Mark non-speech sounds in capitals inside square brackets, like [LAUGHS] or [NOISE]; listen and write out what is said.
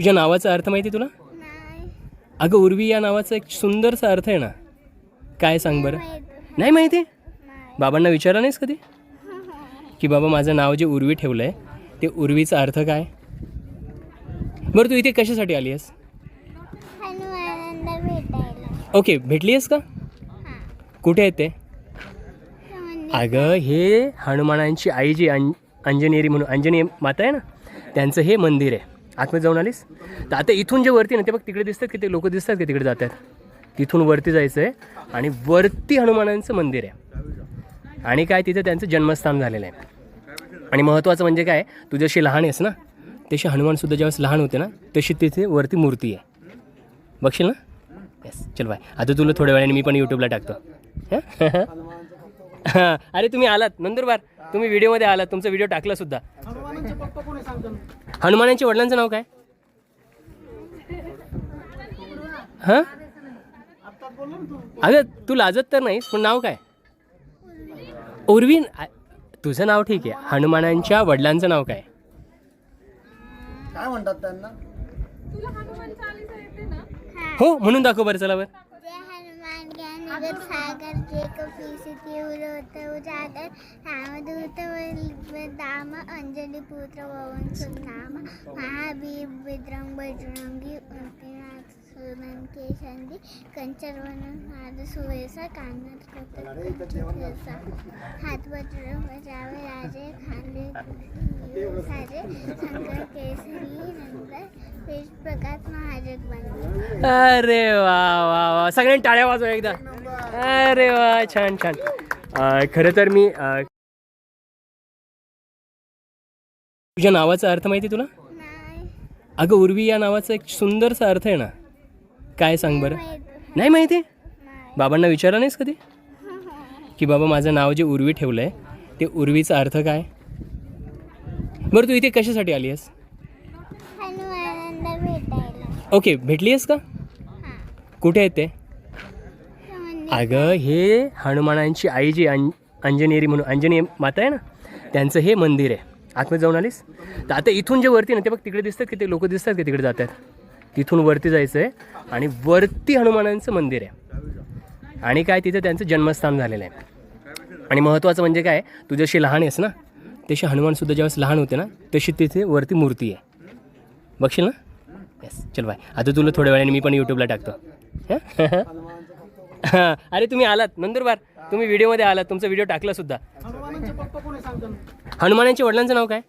तुझ्या नावाचा अर्थ माहिती आहे तुला? नाही. अगं उर्वी या नावाचा एक सुंदरसा अर्थ आहे ना? काय सांग बरं? नाही माहिती? आहे? बाबांना विचारलं नाहीस कधी? [LAUGHS] की बाबा माझं नाव जे उर्वी ठेवलं आहे ते उर्वीचा अर्थ काय? बरं तू इथे कशासाठी आली आहेस? ओके भेटली आहेस का? हां. कुठे आहेत ते? म्हणजे अगं हे हनुमानांची आई जी अं अंजनेरी म्हणून अंजनी माता आहे ना? त्यांचं हे मंदिर आहे. आतमध्ये जाऊन आलीस? तर आता इथून जे वरती ना ते बघ तिकडे दिसतात की ते लोक दिसतात की तिकडे जातात. तिथून वरती जायचं आहे आणि वरती हनुमानांचं मंदिर आहे. आणि काय तिथं त्यांचं जन्मस्थान झालेलं आहे. आणि महत्त्वाचं म्हणजे काय तू जशी लहान आहेस ना तशी हनुमानसुद्धा ज्यावेळेस लहान होते ना तशी तिथे वरती मूर्ती आहे. बघशील ना? येस चल बाय. आता तुला थोड्या वेळाने मी पण यूट्यूबला टाकतो. हां [LAUGHS] अरे तुम्ही आलात नंदुरबार. तुम्ही व्हिडिओमध्ये आलात तुमचा व्हिडिओ टाकला हनुमानांच्या वडिलांचं नाव काय? हां? अगं तू लाजत तर नाहीस पण नाव काय? उर्वीन आ- तुझं नाव ठीक आहे. हनुमानांच्या वडिलांचं नाव काय? काय म्हणतात त्यांना? हो म्हणून दाखव बरं चला बरं. हनुमान सागर जे तीव्र उजागर रामदूत दाम अंजली पुत्र पवन सुनाम महावीर विद्रंग बजरंगी उंतीनाथ सुनन केशंदी कंचरवन नाद सुवेसा कानात कोतक हात वज्र बजावे राजे खांदे साजे शंकर केसरी नंतर पेश प्रकाश महाजग बनले अरे वा वा वा सगळ्यांनी टाळ्या वाजवा एकदा अरे वा छान छान अं, खरं तर मी तुझ्या नावाचा अर्थ माहिती आहे तुला? नाही. अगं उर्वी या नावाचा एक सुंदरसा अर्थ आहे ना? काय सांग बरं? नाही माहिती? आहे? बाबांना विचारलं नाहीस कधी? [LAUGHS] की बाबा माझं नाव जे उर्वी ठेवलं आहे ते उर्वीचा अर्थ काय? बरं तू इथे कशासाठी आली आहेस? ओके भेटली आहेस का? कुठे आहेत ते? ते म्हणजे अगं हे हनुमानांची आई जी अं अंजनेरी म्हणून अंजनी माता आहे ना? त्यांचं हे मंदिर आहे. आतमध्ये जाऊन आलीस? तर आता इथून जे वरती ना ते बघ तिकडे दिसतात की ते लोक दिसतात की तिकडे जातात. तिथून वरती जायचं आहे आणि वरती हनुमानांचं मंदिर आहे. आणि काय तिथं त्यांचं जन्मस्थान झालेलं आहे. आणि महत्त्वाचं म्हणजे काय तू जशी लहान आहेस ना तशी हनुमानसुद्धा ज्यावेळेस लहान होते ना तशी तिथे वरती मूर्ती आहे. बघशील ना? येस चल बाय. आता तुला थोड्या वेळाने मी पण यूट्यूबला टाकतो. हां? [LAUGHS] अरे तुम्ही आलात नंदुरबार. तुम्ही व्हिडिओमध्ये आलात तुमचा व्हिडिओ टाकला हनुमानांच्या वडिलांचं नाव काय?